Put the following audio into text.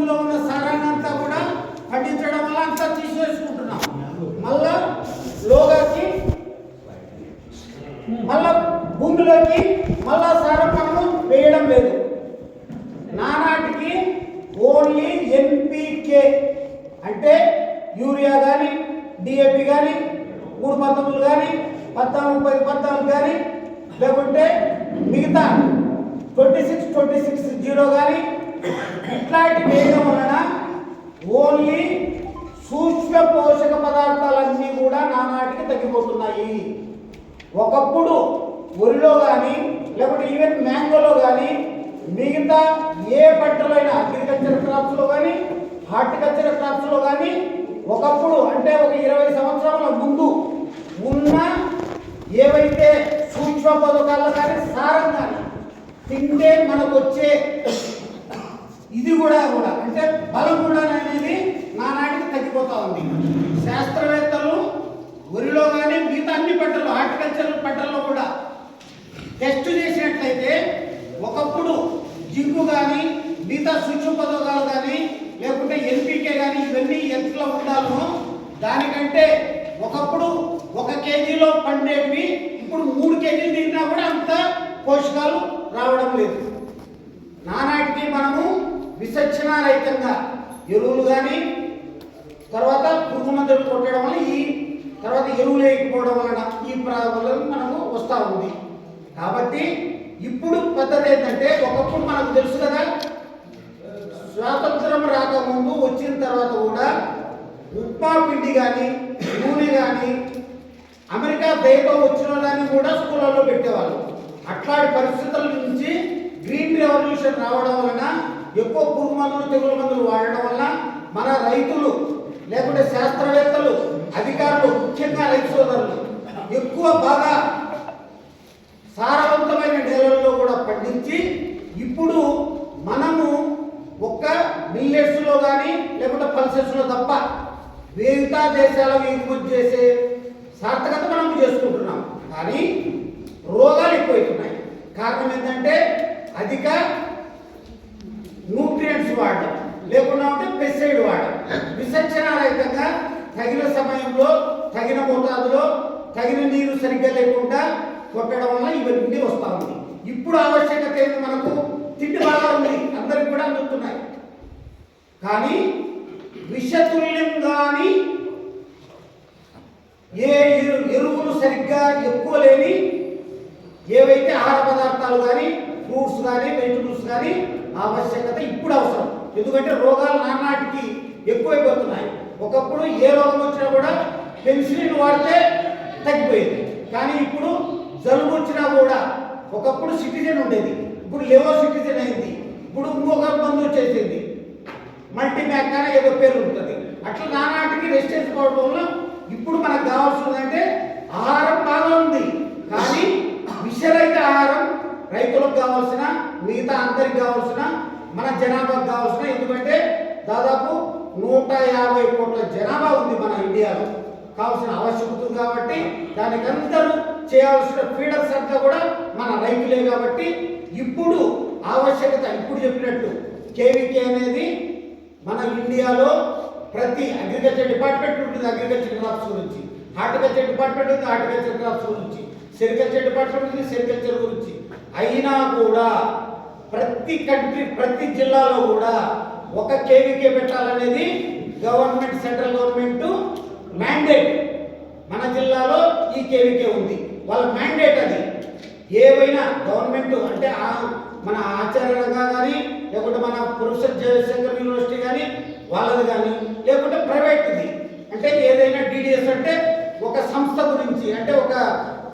భూమిలో ఉన్న సారాన్ని అంతా కూడా పండించడం వల్ల అంతా తీసేసుకుంటున్నాం. మళ్ళా లోగాకి మళ్ళా భూమిలోకి మళ్ళా సారం మనము వేయడం లేదు. నానాటికి ఓన్లీ ఎన్పికే అంటే యూరియా కానీ డిఏపి కానీ మూడు పంతొమ్మిది కానీ పద్నాలుగు పది పద్నాలుగు కానీ లేకుంటే మిగతా twenty six twenty six zero కానీ ఇట్లాంటి వేయడం వలన ఓన్లీ సూక్ష్మ పోషక పదార్థాలన్నీ కూడా నానాటికి తగ్గిపోతున్నాయి. ఒకప్పుడు వరిలో కానీ లేకపోతే ఈవెన్ మ్యాంగోలో కానీ మిగతా ఏ పంటలో అయినా అగ్రికల్చర్ క్రాప్స్లో కానీ హార్టికల్చర్ క్రాప్స్లో కానీ ఒకప్పుడు అంటే ఒక ఇరవై సంవత్సరాల ముందు ఉన్న ఏవైతే సూక్ష్మ పథకాల్లో కానీ సారం కానీ తింటే మనకు వచ్చే ఇది కూడా కూడా. అంటే బలం కూడా అనేది నానాటికి తగ్గిపోతా ఉంది. శాస్త్రవేత్తలు వరిలో కానీ మిగతా అన్ని పంటలు హార్టికల్చర్ పంటల్లో కూడా టెస్ట్ చేసినట్లయితే ఒకప్పుడు జింకు కానీ మిగతా సూక్ష్మ పదార్థాలు కానీ లేకుంటే ఎన్పికే కానీ ఇవన్నీ ఎంతలో ఉండాలో దానికంటే ఒకప్పుడు ఒక కేజీలో పండేవి ఇప్పుడు మూడు కేజీలు తిన్నా కూడా అంత పోషకాలు రావడం లేదు. నానాటికి మనము విసర్జనారహితంగా ఎరువులు కానీ తర్వాత పురుగు మందులు కొట్టడం వల్ల ఈ తర్వాత ఎరువులు వేయకపోవడం వలన ఈ ప్రాబ్లం మనకు వస్తూ ఉంది. కాబట్టి ఇప్పుడు పద్ధతి ఏంటంటే ఒకప్పుడు మనకు తెలుసు కదా స్వాతంత్రం రాకముందు వచ్చిన తర్వాత కూడా ఉప్మా పిండి కానీ నూనె కానీ అమెరికా దైవం వచ్చిన దాన్ని కూడా స్కూళ్ళలో పెట్టేవాళ్ళు. అట్లాంటి పరిస్థితుల నుంచి గ్రీన్ రెవల్యూషన్ రావడం వలన ఎక్కువ పురుగు మందులు తెగుల మందులు వాడడం వల్ల మన రైతులు లేకుంటే శాస్త్రవేత్తలు అధికారులు ముఖ్యంగా రైతు సోదరులు ఎక్కువ బాగా సారవంతమైన నేలల్లో కూడా పండించి ఇప్పుడు మనము ఒక్క మిల్లెట్స్లో కానీ లేకుంటే పల్సెస్లో తప్ప మిగతా దేశాలకు ఎగుమతి చేసే సార్థకత మనం చేసుకుంటున్నాం. కానీ రోగాలు ఎక్కువైతున్నాయి. కారణం ఏంటంటే అధిక న్యూట్రియంట్స్ వాడడం లేకుండా పెస్టిసైడ్ వాడడం విసర్జనారహితంగా తగిన సమయంలో తగిన మోతాదులో తగిన నీరు సరిగ్గా లేకుండా కొట్టడం వల్ల ఇవన్నీ వస్తూ ఉంది. ఇప్పుడు ఆవశ్యకత ఏంటి మనకు? తిండి బాగా ఉంది. అందరికి కూడా అందుతున్నాయి. కానీ విషతుల్యం కానీ ఏ ఎరు- ఎరువులు సరిగ్గా ఎక్కువ లేని ఏవైతే ఆహార పదార్థాలు కానీ ఫ్రూట్స్ కానీ వెజిటబుల్స్ కానీ ఆవశ్యకత ఇప్పుడు అవసరం. ఎందుకంటే రోగాలు నానాటికి ఎక్కువైపోతున్నాయి. ఒకప్పుడు ఏ రోగం వచ్చినా కూడా పెన్సిలిన్ వాడితే తగ్గిపోయేది. కానీ ఇప్పుడు జలుబు వచ్చినా కూడా ఒకప్పుడు సిటిజన్ ఉండేది. ఇప్పుడు లేవో సిటిజన్ అయింది. ఇప్పుడు ఇంకొక మందు వచ్చేసింది. మల్టీ అని ఏదో పేరు ఉంటుంది. అట్లా నానాటికి రెస్ట్ చేసుకోవడం వల్ల ఇప్పుడు మనకు కావాల్సిందంటే ఆహారం బాగా ఉంది. కానీ విషరహిత ఆహారం రైతులకు కావాల్సిన మిగతా అందరికి కావాల్సిన మన జనాభాకు కావాల్సిన ఎందుకంటే దాదాపు నూట యాభై కోట్ల జనాభా ఉంది మన ఇండియాలో. కావాల్సిన ఆవశ్యకత ఉంది కాబట్టి దానికి అందరూ చేయాల్సిన ఫీడర్స్ అంతా కూడా మన రైతులే కాబట్టి ఇప్పుడు ఆవశ్యకత ఇప్పుడు చెప్పినట్టు కేవీకే అనేది మన ఇండియాలో ప్రతి అగ్రికల్చర్ డిపార్ట్మెంట్ ఉంటుంది అగ్రికల్చర్ క్రాప్స్ గురించి. హార్టికల్చర్ డిపార్ట్మెంట్ ఉంది హార్టికల్చర్ క్రాప్స్ గురించి. సెరికల్చర్ డిపార్ట్మెంట్ ఉంది సెరికల్చర్ గురించి. అయినా కూడా ప్రతి కంట్రీ ప్రతి జిల్లాలో కూడా ఒక కేవీకే పెట్టాలనేది గవర్నమెంట్ సెంట్రల్ గవర్నమెంట్ మ్యాండేట్. మన జిల్లాలో ఈ కేవీకే ఉంది. వాళ్ళ మ్యాండేట్ అది. ఏవైనా గవర్నమెంట్ అంటే ఆ- మన ఆచార్యంగా కానీ లేకుంటే మన ప్రొఫెసర్ జయశంకర్ యూనివర్సిటీ కానీ వాళ్ళది కానీ లేకుంటే ప్రైవేట్ది. అంటే ఏదైనా డీడీఎస్ అంటే ఒక సంస్థ గురించి అంటే ఒక